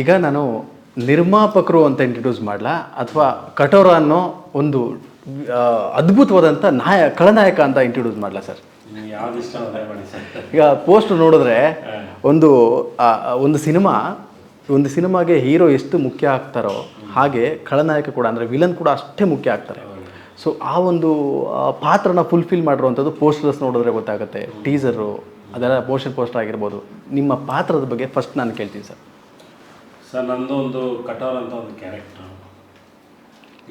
ಈಗ ನಾನು ನಿರ್ಮಾಪಕರು ಅಂತ ಇಂಟ್ರೊಡ್ಯೂಸ್ ಮಾಡಲಾ? ಅಥವಾ ಕಠೋರ ಅನ್ನೋ ಒಂದು ಅದ್ಭುತವಾದಂಥ ನಾಯ ಖಳನಾಯಕ ಅಂತ ಇಂಟ್ರೊಡ್ಯೂಸ್ ಮಾಡಲಾ ಸರ್? ಈಗ ಪೋಸ್ಟ್ ನೋಡಿದ್ರೆ ಒಂದು ಒಂದು ಸಿನಿಮಾ ಒಂದು ಸಿನಿಮಾಗೆ ಹೀರೋ ಎಷ್ಟು ಮುಖ್ಯ ಆಗ್ತಾರೋ ಹಾಗೆ ಖಳನಾಯಕ ಕೂಡ ಅಂದರೆ ವಿಲನ್ ಕೂಡ ಅಷ್ಟೇ ಮುಖ್ಯ ಆಗ್ತಾರೆ. ಸೊ ಆ ಒಂದು ಪಾತ್ರನ ಫುಲ್ಫಿಲ್ ಮಾಡಿರುವಂಥದ್ದು ಪೋಸ್ಟರ್ಸ್ ನೋಡಿದ್ರೆ ಗೊತ್ತಾಗುತ್ತೆ. ಟೀಸರು ಅದೆಲ್ಲ ಪೋಸ್ಟರ್ ಪೋಸ್ಟರ್ ಆಗಿರ್ಬೋದು. ನಿಮ್ಮ ಪಾತ್ರದ ಬಗ್ಗೆ ಫಸ್ಟ್ ನಾನು ಕೇಳ್ತೀನಿ ಸರ್. ಸರ್ ನಂದು ಒಂದು ಕಟೋರ್ ಅಂತ ಒಂದು ಕ್ಯಾರೆಕ್ಟರ್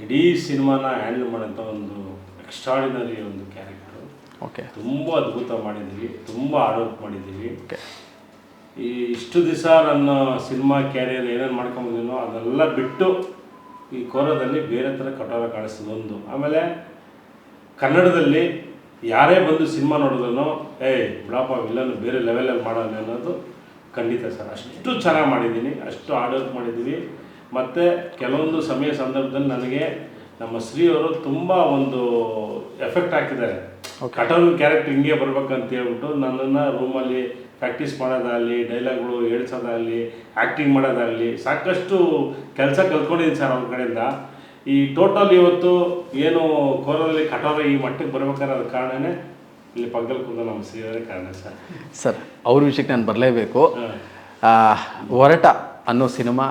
ಇಡೀ ಸಿನಿಮಾನ ಹ್ಯಾಂಡಲ್ ಮಾಡೋಂಥ ಒಂದು ಎಕ್ಸ್ಟ್ರಾಡಿನರಿ ಒಂದು ಕ್ಯಾರೆಕ್ಟರ್ ಓಕೆ ತುಂಬ ಅದ್ಭುತ ಮಾಡಿದ್ದೀವಿ ತುಂಬ ವರ್ಕ್ ಮಾಡಿದ್ದೀವಿ. ಈ ಇಷ್ಟು ದಿವಸ ನನ್ನ ಸಿನಿಮಾ ಕ್ಯಾರಿಯರ್ ಏನೇನು ಮಾಡ್ಕೊಂಬಂದಿನೋ ಅದೆಲ್ಲ ಬಿಟ್ಟು ಈ ಕೋರದಲ್ಲಿ ಬೇರೆ ಥರ ಕಟೋರ ಕಾಣಿಸ್ತದೆ ಒಂದು. ಆಮೇಲೆ ಕನ್ನಡದಲ್ಲಿ ಯಾರೇ ಬಂದು ಸಿನಿಮಾ ನೋಡಿದ್ರು ಏಯ್ ಬಿಡಪ್ಪ ಇಲ್ಲ ಬೇರೆ ಲೆವೆಲಲ್ಲಿ ಮಾಡೋಣ ಅನ್ನೋದು ಖಂಡಿತ ಸರ್. ಅಷ್ಟು ಚೆನ್ನಾಗಿ ಮಾಡಿದ್ದೀನಿ ಅಷ್ಟು ಹಾರ್ಡ್ ವರ್ಕ್ ಮಾಡಿದ್ದೀವಿ. ಮತ್ತು ಕೆಲವೊಂದು ಸಮಯ ಸಂದರ್ಭದಲ್ಲಿ ನನಗೆ ನಮ್ಮ ಶ್ರೀ ಅವರು ತುಂಬ ಒಂದು ಎಫೆಕ್ಟ್ ಹಾಕಿದ್ದಾರೆ. ಕಟೋನ್ ಕ್ಯಾರೆಕ್ಟರ್ ಹಿಂಗೆ ಬರ್ಬೇಕಂತ ಹೇಳ್ಬಿಟ್ಟು ನನ್ನನ್ನು ರೂಮಲ್ಲಿ ಪ್ರಾಕ್ಟೀಸ್ ಮಾಡೋದಾಗಲಿ ಡೈಲಾಗ್ಗಳು ಹೇಳ್ಸೋದಾಗಲಿ ಆ್ಯಕ್ಟಿಂಗ್ ಮಾಡೋದಾಗಲಿ ಸಾಕಷ್ಟು ಕೆಲಸ ಕಲ್ತ್ಕೊಂಡಿದ್ದೀನಿ ಸರ್ ಅವ್ರ ಕಡೆಯಿಂದ. ಈ ಟೋಟಲ್ ಇವತ್ತು ಏನು ಕೋರಲ್ಲಿ ಕಟೋರ ಈ ಮಟ್ಟಕ್ಕೆ ಬರಬೇಕಾದ ಅದ್ರ ಕಾರಣನೇ ಇಲ್ಲಿ ಪಕ್ಕದಲ್ಲಿ ಕುಂದ ನಮ್ಮ ಕಾರಣ ಸರ್. ಸರ್ ಅವ್ರ ವಿಷಯಕ್ಕೆ ನಾನು ಬರಲೇಬೇಕು. ಹೊರಟ ಒರಟ ಅನ್ನೋ ಸಿನಿಮಾ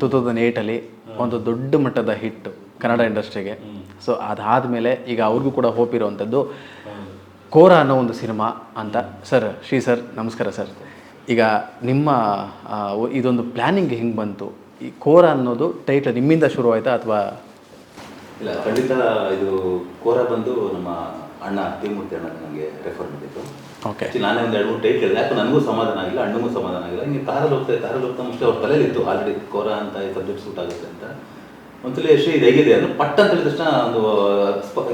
ಟೂ ತೌಸಂಡ್ ಏಯ್ಟಲ್ಲಿ ಒಂದು ದೊಡ್ಡ ಮಟ್ಟದ ಹಿಟ್ಟು ಕನ್ನಡ ಇಂಡಸ್ಟ್ರಿಗೆ. ಸೊ ಅದಾದಮೇಲೆ ಈಗ ಅವ್ರಿಗೂ ಕೂಡ ಹೋಪ್ ಇರುವಂಥದ್ದು ಕೋರ ಅನ್ನೋ ಒಂದು ಸಿನಿಮಾ ಅಂತ. ಸರ್ ಶ್ರೀ ಸರ್ ನಮಸ್ಕಾರ ಸರ್. ಈಗ ನಿಮ್ಮ ಇದೊಂದು ಪ್ಲ್ಯಾನಿಂಗ್ ಹೆಂಗೆ ಬಂತು? ಈ ಕೋರ ಅನ್ನೋದು ಟೈಟ್ಲ್ ನಿಮ್ಮಿಂದ ಶುರುವಾಯಿತಾ ಆಯ್ತಾ ಅಥವಾ ಇಲ್ಲ ಖಂಡಿತ ಇದು ಕೋರ ಬಂದು ನಮ್ಮ ಅಣ್ಣ ತಿಮೂರ್ತಿ ಅಣ್ಣ ನನಗೆ ರೆಫರ್ ಮಾಡಿದ್ದು. ಓಕೆ ನಾನೇ ಒಂದು ಎರಡು ಮೂರು ಟೈಟ್ ಹೇಳಿದೆ. ಯಾಕೆ ನನಗೂ ಸಮಾಧಾನ ಆಗಿಲ್ಲ ಅಣ್ಣಗೂ ಸಮಾಧಾನ ಆಗಿಲ್ಲ. ಹಿಂಗೆ ಕಾರಲ್ಲಿ ಹೋಗ್ತಾ ಕಾರಲ್ಲಿ ಹೋಗ್ತಾ ಮುಂಚೆ ಅವ್ರ ತಲೆಯಲ್ಲಿತ್ತು. ಆಲ್ರೆಡಿ ಕೋರ ಅಂತ ಈ ಸಬ್ಜೆಕ್ಟ್ ಸೂಟ್ ಆಗುತ್ತೆ ಅಂತ. ಒಂದ್ಸಲ ಎಷ್ಟು ಇದು ಹೇಗಿದೆ ಅಂದ್ರೆ ಪಟ್ ಅಂತ ಹೇಳಿದ ತಕ್ಷಣ ಒಂದು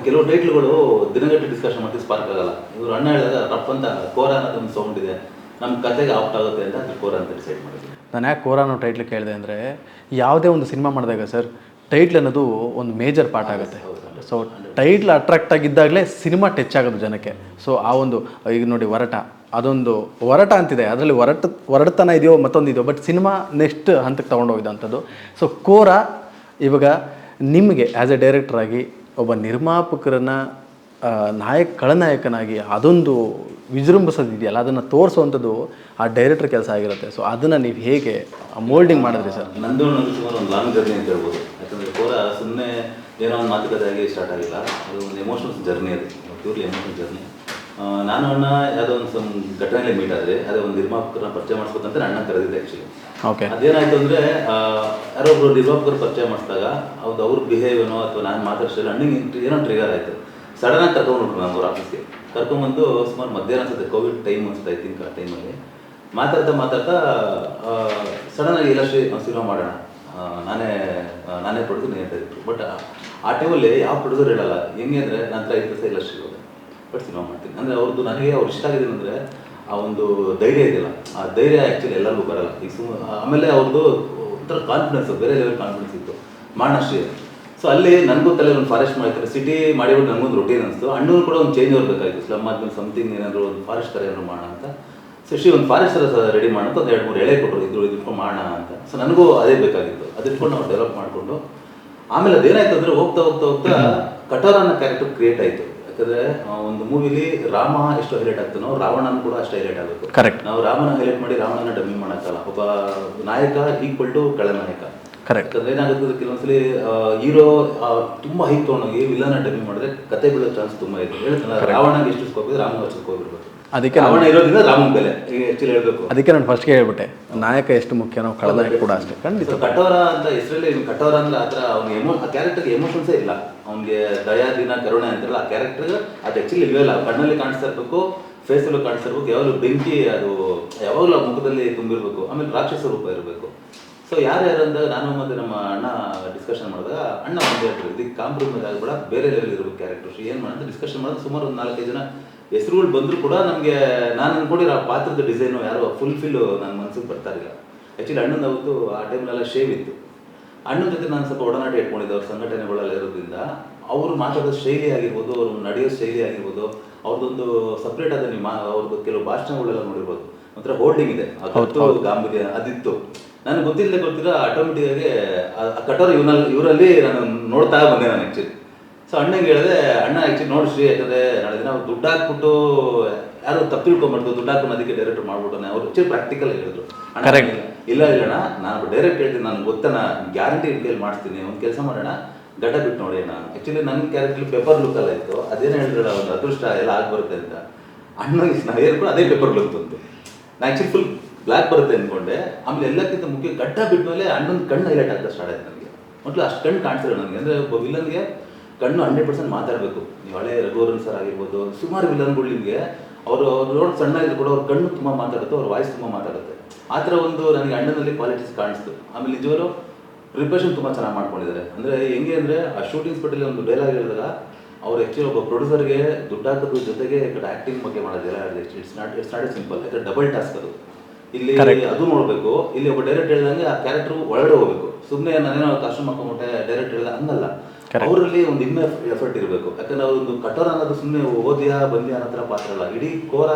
ಕೆಲವು ಟೈಟ್ಲ್ಗಳು ದಿನಗಟ್ಟೆ ಡಿಸ್ಕಷನ್ ಮಾಡ್ತೀವಿ ಸ್ಪಾರ್ಕ್ ಆಗಲ್ಲ. ಇವರು ಅಣ್ಣ ಹೇಳಿದಾಗ ರಪ್ ಅಂತ ಕೋರ ಅನ್ನೋದು ಒಂದು ಸೌಂಡ್ ಇದೆ. ನಮ್ಮ ಕತೆಗೆ ಆಪ್ಟ್ ಆಗುತ್ತೆ ಅಂತ ಅದು ಕೋರ ಅಂತ ಡಿಸೈಡ್ ಮಾಡಿದ್ವಿ ನಾನು ಯಾಕೆ ಕೋರ ಅನ್ನೋ ಟೈಟ್ಲ್ ಕೇಳಿದೆ ಅಂದರೆ ಯಾವುದೇ ಒಂದು ಸಿನಿಮಾ ಮಾಡಿದಾಗ ಸರ್ ಟೈಟ್ಲ್ ಅನ್ನೋದು ಒಂದು ಮೇಜರ್ ಪಾರ್ಟ್ ಆಗುತ್ತೆ. ಸೊ ಟೈಟ್ಲ್ ಅಟ್ರಾಕ್ಟ್ ಆಗಿದ್ದಾಗಲೇ ಸಿನಿಮಾ ಟಚ್ ಆಗೋದು ಜನಕ್ಕೆ. ಸೊ ಆ ಒಂದು, ಈಗ ನೋಡಿ ಹೊರಟ ಅದೊಂದು ಹೊರಟ ಅಂತಿದೆ. ಅದರಲ್ಲಿ ಹೊರಟ ಹೊರಡ್ತಾನೆ ಇದೆಯೋ ಮತ್ತೊಂದು ಇದೆಯೋ ಬಟ್ ಸಿನಿಮಾ ನೆಕ್ಸ್ಟ್ ಹಂತಕ್ಕೆ ತೊಗೊಂಡೋಗಿದ್ದಂಥದ್ದು ಸೊ ಕೋರ ಇವಾಗ ನಿಮಗೆ ಆ್ಯಸ್ ಎ ಡೈರೆಕ್ಟ್ರಾಗಿ ಒಬ್ಬ ನಿರ್ಮಾಪಕರನ್ನ ನಾಯಕ, ಖಳನಾಯಕನಾಗಿ ಅದೊಂದು ವಿಜೃಂಭಿಸೋದಿದೆಯಲ್ಲ, ಅದನ್ನು ತೋರಿಸುವಂಥದ್ದು ಆ ಡೈರೆಕ್ಟರ್ ಕೆಲಸ ಆಗಿರುತ್ತೆ. ಸೊ ಅದನ್ನು ನೀವು ಹೇಗೆ ಮೋಲ್ಡಿಂಗ್ ಮಾಡಿದ್ರಿ ಸರ್? ನಂದು ಒಂದು ಲಾಂಗ್ ಜರ್ನಿ ಅಂತ ಹೇಳ್ಬೋದು. ಯಾಕಂದರೆ ಏನೋ ಒಂದು ಮಾತುಕತೆ ಆಗಿ ಸ್ಟಾರ್ಟ್ ಆಗಿಲ್ಲ. ಅದು ಒಂದು ಎಮೋಷನಲ್ ಜರ್ನಿ ಅದು. ಪ್ಯೂರ್ಲಿ ಎಮೋಷನಲ್ ಜರ್ನಿ ನಾನು ಅಣ್ಣ ಯಾವುದೋ ಒಂದು ಸಮ್ ಘಟನೆಯಲ್ಲಿ ಮೀಟ್ ಆದರೆ ಅದೇ ಒಂದು ನಿರ್ಮಾಪಕರನ್ನ ಪರಿಚಯ ಮಾಡಿಸ್ಬೇಕಂತ ಅಣ್ಣ ಕರೆದಿದ್ದೆ ಆ್ಯಕ್ಚುಲಿ ಓಕೆ ಅದೇನಾಯಿತು ಅಂದರೆ ಯಾರೋ ಒಬ್ಬರು ನಿರ್ಮಾಪಕರು ಪರಿಚಯ ಮಾಡಿಸಿದಾಗ ಹೌದು ಅವ್ರ ಬಿಹೇವಿಯನೋ ಅಥವಾ ನಾನು ಮಾತಾಡ್ಸಿಲ್ಲ ಅಣ್ಣಿಗೆ ಏನೋ ಟ್ರಿಗರ್ ಆಯಿತು. ಆಗಿ ಕರ್ಕೊಂಡ್ಬಿಟ್ರು ನಾನು ಅವ್ರ ಆಫೀಸ್ಗೆ ಕರ್ಕೊಂಡ್ಬಂದು ಸುಮಾರು ಮಧ್ಯಾಹ್ನ ಅನ್ಸುತ್ತೆ ಕೋವಿಡ್ ಟೈಮ್ ಅನ್ಸುತ್ತೆ ಐ ತಿಂಕ್ ಆ ಟೈಮಲ್ಲಿ ಮಾತಾಡ್ತಾ ಮಾತಾಡ್ತಾ ಸಡನ್ನಾಗಿ ಎಲ್ಲ ಶ್ರೀ ಸಿನಿಮಾ ಮಾಡೋಣ. ನಾನೇ ನಾನೇ ಪ್ರೊಡ್ಯೂಸರ್ ನೀನೇ ಬಟ್ ಆ ಟೈಮಲ್ಲಿ ಯಾವ ಪ್ರೊಡ್ಯೂಸರ್ ಹೇಳಲ್ಲ ಹೆಂಗೆ ಅಂದರೆ ನಂತರ ಐದು ದಿವಸ ಇಲ್ಲ ಬಟ್ ಸಿನಿಮಾ ಮಾಡ್ತೀನಿ. ಅಂದರೆ ಅವ್ರದ್ದು ನನಗೆ ಅವ್ರು ಇಷ್ಟ ಆಗಿದೆ ಅಂದರೆ ಆ ಒಂದು ಧೈರ್ಯ ಇದೆಯಲ್ಲ, ಆ ಧೈರ್ಯ ಆ್ಯಕ್ಚುಲಿ ಎಲ್ಲರಿಗೂ ಬರಲ್ಲ. ಈಗ ಸುಮ್ಮ ಆಮೇಲೆ ಅವ್ರದ್ದು ಒಂಥರ ಕಾನ್ಫಿಡೆನ್ಸ್ ಬೇರೆ ಲೆವೆಲ್ ಕಾನ್ಫಿಡೆನ್ಸ್ ಇತ್ತು. ಮಾಡೋಣ ಸೊ ಅಲ್ಲಿ ನನಗೂ ತಲೆ ಒಂದು ಫಾರೆಸ್ಟ್ ಮಾಡ್ತಾರೆ ಸಿಟಿ ಮಾಡಿಬಿಟ್ಟು ನನಗೊಂದು ರೊಟೀನ್ ಅನಿಸ್ತು. ಅಣ್ಣೂ ಕೂಡ ಒಂದು ಚೇಂಜ್ ಇರಬೇಕಾಗಿತ್ತು ಸ್ಲಮ್ ಆದ್ಮೇಲೆ ಸಮಥಿಂಗ್ ಏನಾದರೂ ಒಂದು ಫಾರೆಸ್ಟ್ ಥರ ಏನಾದ್ರು ಮಾಡೋಣ ಅಂತ. ಸೊ ಶ್ರೀ ಒಂದು ಫಾರೆಸ್ಟ್ ಥರ ರೆಡಿ ಮಾಡೋದು ಒಂದು ಎರಡು ಮೂರು ಎಳೆ ಕೊಟ್ಟರು ಇದ್ರು ಇದ್ಕೊಂಡು ಮಾಡೋಣ ಅಂತ. ಸೊ ನನಗೂ ಅದೇ ಬೇಕಾಗಿತ್ತು. ಅದು ಇಟ್ಕೊಂಡು ನಾವು ಡೆವಲಪ್ ಮಾಡಿಕೊಂಡು ಆಮೇಲೆ ಅದೇನಾಯ್ತು ಅಂದರೆ ಹೋಗ್ತಾ ಹೋಗ್ತಾ ಹೋಗ್ತಾ ಕಠೋರ ಅನ್ನೋ ಕ್ಯಾರೆಕ್ಟರ್ ಕ್ರಿಯೇಟ್ ಆಯಿತು. ಯಾಕಂದರೆ ಒಂದು ಮೂವಿಲಿ ರಾಮ ಎಷ್ಟು ಹೈಲೈಟ್ ಆಗ್ತಾನೋ ರಾವಣನ ಕೂಡ ಅಷ್ಟು ಹೈಲೈಟ್ ಆಗಬೇಕು. ಕರೆಕ್ಟ್ ನಾವು ರಾಮನ ಹೈಲೈಟ್ ಮಾಡಿ ರಾವಣನ ಡಮ್ಮಿ ಮಾಡೋಕ್ಕಲ್ಲ. ಒಬ್ಬ ನಾಯಕ ಈಕ್ವಲ್ ಟು ಖಳನಾಯಕ ಕರೆಕ್ಟ್ ಅಂದ್ರೆ ಏನಾಗುತ್ತೆ ಕೆಲವೊಂದ್ಸಲಿ ಹೀರೋ ತುಂಬಾ ಹೈಕ್ ತೊಗೊಂಡೋಗಿ ವಿಲನ ಡಮ್ಮಿ ಮಾಡಿದ್ರೆ ಕತೆ ಬೀಳೋ ಚಾನ್ಸ್ ತುಂಬಾ ಇದೆ. ಹೇಳ್ತಾನೆ ರಾವಣಗೆ ಎಷ್ಟು ಸ್ಕೋಪ್ ಇದೆ ರಾಮನ ಅಷ್ಟು ಸ್ಕೋಪ್ ಇರಬೇಕು. ಅದಕ್ಕೆ ಅದಕ್ಕೆ ನಾನು ಫಸ್ಟ್ಗೆ ಹೇಳ್ಬಿಟ್ಟೆ ನಾಯಕ ಎಷ್ಟು ಮುಖ್ಯ ನಾವು ಕಳೆದ ಕೂಡ ಅಷ್ಟೇ ಖಂಡಿತ. ಕಟೋರ ಕಠೋರ ಅಂತ ಹೆಸರಲ್ಲಿ ಕಠೋರ ಅಂದ್ರೆ ಆ ಥರ ಅವ್ನಿಗೆ ಎಮೋ ಆ ಕ್ಯಾರೆಕ್ಟರ್ ಎಮೋಷನ್ಸೇ ಇಲ್ಲ. ಅವ್ನಿಗೆ ದಯಾ ದಿನ ಕರುಣೆ ಅಂತಾರಲ್ಲ ಆ ಕ್ಯಾರೆಕ್ಟರ್ ಅದು ಆ್ಯಕ್ಚುಲಿ ಇಲ್ವೇ ಇಲ್ಲ. ಕಣ್ಣಲ್ಲಿ ಕಾಣಿಸ್ತಾ ಇರಬೇಕು ಫೇಸಲ್ಲೂ ಕಾಣಿಸ್ತಾ ಇರ್ಬೇಕು ಯಾವಾಗಲೂ ಬೆಂಕಿ ಅದು ಯಾವಾಗಲೂ ಮುಖದಲ್ಲಿ ತುಂಬಿರಬೇಕು. ಆಮೇಲೆ ರಾಕ್ಷಸ ರೂಪ ಇರಬೇಕು. ಸೊ ಯಾರು ಯಾರು ಅಂದಾಗ ನಾನು ಮತ್ತೆ ನಮ್ಮ ಅಣ್ಣ ಡಿಸ್ಕಷನ್ ಮಾಡಿದಾಗ ಅಣ್ಣ ಒಂದು ಹೇಳ್ತಾರೆ ಇದಕ್ಕೆ ಕಾಂಪ್ರಮೈಸ್ ಆಗಬೇಡ ಬೇರೆ ಲೆವೆಲ್ ಇರಬೇಕು ಕ್ಯಾರೆಕ್ಟರ್ಸ್ ಏನು ಮಾಡೋದು ಡಿಸ್ಕಷನ್ ಮಾಡಿದ್ರೆ ಸುಮಾರು ಒಂದು ನಾಲ್ಕೈದು ಜನ ಹೆಸರುಗಳು ಬಂದರೂ ಕೂಡ ನಮಗೆ ನಾನು ಅನ್ಕೊಂಡಿರೋ ಆ ಪಾತ್ರದ ಡಿಸೈನು ಯಾರು ಫುಲ್ಫಿಲ್ ನನ್ನ ಮನಸ್ಸಿಗೆ ಬರ್ತಾ ಇರಲಿಲ್ಲ. ಆ್ಯಕ್ಚುಲಿ ಅಣ್ಣನ ಅವತ್ತು ಆ ಟೈಮ್ನೆಲ್ಲ ಶೇವ್ ಇತ್ತು. ಅಣ್ಣನ ಜೊತೆ ನಾನು ಸ್ವಲ್ಪ ಒಡನಾಟ ಇಟ್ಕೊಂಡಿದ್ದೆ ಅವ್ರ ಸಂಘಟನೆಗಳೆಲ್ಲ ಇರೋದ್ರಿಂದ. ಅವರು ಮಾತಾಡೋ ಶೈಲಿ ಆಗಿರ್ಬೋದು ಅವ್ರ ನಡೆಯೋ ಶೈಲಿ ಆಗಿರ್ಬೋದು ಅವ್ರದ್ದೊಂದು ಸಪ್ರೇಟ್ ಆದ ನಿಮ್ಮ ಅವ್ರದ್ದು ಕೆಲವು ಭಾಷಣಗಳೆಲ್ಲ ನೋಡಿರ್ಬೋದು. ಒಂಥರ ಹೋಲ್ಡಿಂಗ್ ಇದೆ. ಗಾಂಭೀರ್ಯ ಅದಿತ್ತು. ನನಗೆ ಗೊತ್ತಿಲ್ಲದೆ ಗೊತ್ತಿರೋ ಆಟೋಮೆಟಿಕ್ ಆಗಿ ಆ- ಕಟೋರ್ ಇವನಲ್ಲಿ ಇವರಲ್ಲಿ ನಾನು ನೋಡ್ತಾ ಬಂದೆ ನಾನು ಆ್ಯಕ್ಚುಲಿ ಸೊ ಅಣ್ಣಂಗೆ ಹೇಳಿದೆ ಅಣ್ಣ ಆ್ಯಕ್ಚುಲಿ ನೋಡಿ ಶ್ರೀ ಯಾಕಂದ್ರೆ ನಾಳೆ ದಿನ ಅವ್ರು ದುಡ್ಡು ಹಾಕ್ಬಿಟ್ಟು ಯಾರು ತಪ್ಪು ತಿಳ್ಕೊಂಬಾರ್ದು ದುಡ್ಡು ಹಾಕೊಂಡು ಅದಕ್ಕೆ ಡೈರೆಕ್ಟ್ ಮಾಡ್ಬಿಟ್ಟು ಅವ್ರು ಆ್ಯಕ್ಚುಲಿ ಪ್ರಾಕ್ಟಿಕಲ್ ಹೇಳಿದ್ರು. ಅಣ್ಣ, ಇಲ್ಲ ಇಲ್ಲಣ್ಣ ನಾನು ಡೈರೆಕ್ಟ್ ಹೇಳ್ತೀನಿ ನನಗೆ ಗೊತ್ತಣ್ಣ ಗ್ಯಾರಂಟಿ ಇಟ್ಕೇಳಿ ಮಾಡ್ತೀನಿ ಒಂದು ಕೆಲಸ ಮಾಡೋಣ ಗಡ್ಡ ಬಿಟ್ಟು ನೋಡಿ ಅಣ್ಣ. ಆ್ಯಕ್ಚುಲಿ ನನ್ನ ಕ್ಯಾರೆಕ್ಟರ್ ಪೇಪರ್ ಲುಕ್ ಎಲ್ಲ ಇತ್ತು ಅದೇನು ಹೇಳಿದ್ರಲ್ಲ ಒಂದು ಅದೃಷ್ಟ ಎಲ್ಲ ಆಗಿ ಬರುತ್ತೆ ಅಂತ ಅಣ್ಣ ನಾವು ಹೇಳ್ಕೊಂಡು ಅದೇ ಪೇಪರ್ ಲುಕ್ ಬಂತು. ನಾನು ಆ್ಯಕ್ಚುಲಿ ಫುಲ್ ಬ್ಲ್ಯಾಕ್ ಬರುತ್ತೆ ಅಂದ್ಕೊಂಡೆ ಆಮೇಲೆ ಎಲ್ಲಕ್ಕಿಂತ ಮುಖ್ಯ ಗಡ್ಡ ಬಿಟ್ಟ ಮೇಲೆ ಅಣ್ಣನ ಕಣ್ಣು ಹೈಲೈಟ್ ಆಗ್ತಾ ಸ್ಟಾರ್ಟ್ ಆಯ್ತು ನನಗೆ ಮೊದಲು ಅಷ್ಟು ಕಣ್ಣು ಕಾಣಿಸ್ತಾರೆ ನನಗೆ ಅಂದರೆ ಒಬ್ಬ ವಿಲನ್ಗೆ ಕಣ್ಣು ಹಂಡ್ರೆಡ್ ಪರ್ಸೆಂಟ್ ಮಾತಾಡಬೇಕು. ನೀವು ಹಳೆ ರಘುವರನ್ ಸರ್ ಆಗಿರ್ಬೋದು, ಸುಮಾರು ವಿಲನ್ಗಳು ನಿಮಗೆ. ಅವರು ಅವ್ರು ನೋಡಿ ಸಣ್ಣ ಇದ್ರು ಕೂಡ ಅವ್ರ ಕಣ್ಣು ತುಂಬ ಮಾತಾಡುತ್ತೆ, ಅವ್ರ ವಾಯ್ಸ್ ತುಂಬ ಮಾತಾಡುತ್ತೆ. ಆ ಥರ ಒಂದು ನನಗೆ ಅಣ್ಣನಲ್ಲಿ ಕ್ವಾಲಿಟೀಸ್ ಕಾಣಿಸ್ತು. ಆಮೇಲೆ ನಿಜವರು ಪ್ರಿಪ್ರೇಷನ್ ತುಂಬ ಚೆನ್ನಾಗಿ ಮಾಡ್ಕೊಂಡಿದ್ದಾರೆ. ಅಂದರೆ ಹೆಂಗೆ ಅಂದರೆ ಆ ಶೂಟಿಂಗ್ ಸ್ಪೆಟಲ್ಲಿ ಒಂದು ಡೈಲಾಗ್ ಹೇಳಿದಾಗ ಅವ್ರು ಆ್ಯಕ್ಚುಲಿ ಒಬ್ಬ ಪ್ರೊಡ್ಯೂಸರ್ಗೆ ದುಡ್ಡು ಹಾಕೋದ್ರ ಜೊತೆಗೆ ಕಡೆ ಆ್ಯಕ್ಟಿಂಗ್ ಬಗ್ಗೆ ಮಾಡೋದಿಲ್ಲ it's not it's not simple ಯಾಕಂದರೆ ಡಬಲ್ ಟಾಸ್ಕ್ ಅದು. ಇಲ್ಲಿ. ಅದು ನೋಡಬೇಕು. ಇಲ್ಲಿ ಒಬ್ಬ ಡೈರೆಕ್ಟ್ ಹೇಳ್ದಂಗೆ ಆ ಕ್ಯಾರೆಕ್ಟರ್ ಒಳಗಡೆ ಹೋಗ್ಬೇಕು. ಸುಮ್ಮನೆ ನಾನೇನೋ ಕಾಸ್ಟ್ಯೂಮ್ ಹಾಕೊಂಡ್ಬಿಟ್ಟೆ ಡೈರೆಕ್ಟ್ ಹೇಳ್ದ ಹಂಗಲ್ಲ. ಅವರಲ್ಲಿ ಒಂದು ಇನ್ನೂ ಎಫರ್ಟ್ ಇರಬೇಕು. ಯಾಕಂದ್ರೆ ಅವರು ಕಟೋರ ಅನ್ನೋದು ಸುಮ್ಮನೆ ಓದಿಯಾ ಬಂದಿಯಾ ಅನ್ನೋ ಪಾತ್ರ ಅಲ್ಲ. ಇಡೀ ಕೋರ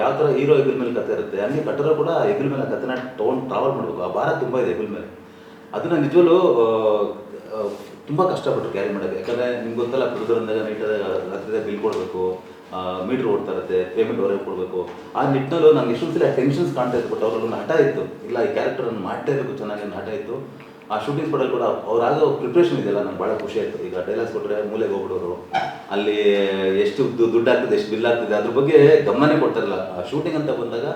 ಯಾವ ಥರ ಹೀರೋ ಎಗ್ರಿ ಮೇಲೆ ಕತೆ ಇರುತ್ತೆ. ಹಂಗೆ ಕಟೋರ ಕೂಡ ಎಗ್ರಿ ಮೇಲೆ ಕತೆನ ತೊಗೊಂಡು ಟ್ರಾವೆಲ್ ಮಾಡಬೇಕು. ಆ ಭಾರ ತುಂಬ ಇದೆ ಎಗ್ರಿ ಮೇಲೆ. ಅದನ್ನ ನಿಜವಲ್ಲೂ ತುಂಬ ಕಷ್ಟಪಟ್ಟು ಕ್ಯಾರಿ ಮಾಡೋದು ಯಾಕಂದ್ರೆ ನಿಮ್ಗೆ ಗೊತ್ತಲ್ಲ ಪ್ರೊಡ್ಯೂಸರ್ ನೈಟ್ ನೈಟಾಗ ರಾತ್ರಿ ಬಿಲ್ ಕೊಡಬೇಕು ಮೀಟ್ರ್ ಓಡ್ತಾ ಇರುತ್ತೆ ಪೇಮೆಂಟ್ ಹೊರಗೆ ಕೊಡಬೇಕು. ಆ ನಿಟ್ಟಿನಲ್ಲೂ ನನಗೆ ಎಷ್ಟೊಂದು ಸಲ ಟೆನ್ಷನ್ಸ್ ಕಾಣ್ತಾ ಇತ್ತು ಬಟ್ ಒಂದು ಹಠ ಇತ್ತು. ಇಲ್ಲ, ಈ ಕ್ಯಾರೆಕ್ಟರ್ ಮಾಡಲೇಬೇಕು ಚೆನ್ನಾಗಿ ಅನ್ನೋ ಹಠ ಇತ್ತು. ಆ ಶೂಟಿಂಗ್ ಸ್ಪಾಟಲ್ಲಿ ಕೂಡ ಅವ್ರಾಗೋ ಪ್ರಿಪ್ರೇಷನ್ ಇದೆಯಲ್ಲ, ನಂಗೆ ಭಾಳ ಖುಷಿ ಆಯಿತು. ಈಗ ಡೈಲಾಗ್ಸ್ ಕೊಟ್ಟರೆ ಮೂಲೆಗೆ ಹೋಗ್ಬಿಡೋರು. ಅಲ್ಲಿ ಎಷ್ಟು ದುಡ್ಡು ಆಗ್ತದೆ ಎಷ್ಟು ಬಿಲ್ ಆಗ್ತದೆ, ಅದ್ರ ಬಗ್ಗೆ ಗಮನನೇ ಕೊಡ್ತಾರಲ್ಲ ಆ ಶೂಟಿಂಗ್ ಅಂತ ಬಂದಾಗ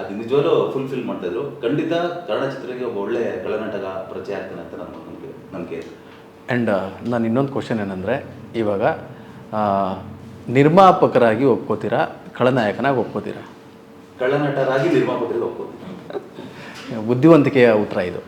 ಅದು ನಿಜವಾಗ್ಲೂ ಫುಲ್ಫಿಲ್ ಮಾಡ್ತಾಯಿದ್ರು ಖಂಡಿತ ಕನ್ನಡ ಚಿತ್ರಕ್ಕೆ ಒಬ್ಬ ಒಳ್ಳೆ ಕಳನಾಟಕ ಪರಿಚಯ ಆಗ್ತಾನೆ ಅಂತ ನನ್ನ ನಂಬಿಕೆ ನಂಬಿಕೆ ಆ್ಯಂಡ್ ನಾನು ಇನ್ನೊಂದು ಕ್ವಶನ್ ಏನಂದರೆ, ಇವಾಗ ನಿರ್ಮಾಪಕರಾಗಿ ಒಪ್ಕೋತೀರಾ ಖಳನಾಯಕನಾಗಿ ಒಪ್ಕೋತೀರಾ? ಕಳ್ಳನಟರಾಗಿ ನಿರ್ಮಾಪಕರಿಗೆ ಒಪ್ಕೋತೀನಿ ಬುದ್ಧಿವಂತಿಕೆಯ ಉತ್ತರ ಇದು.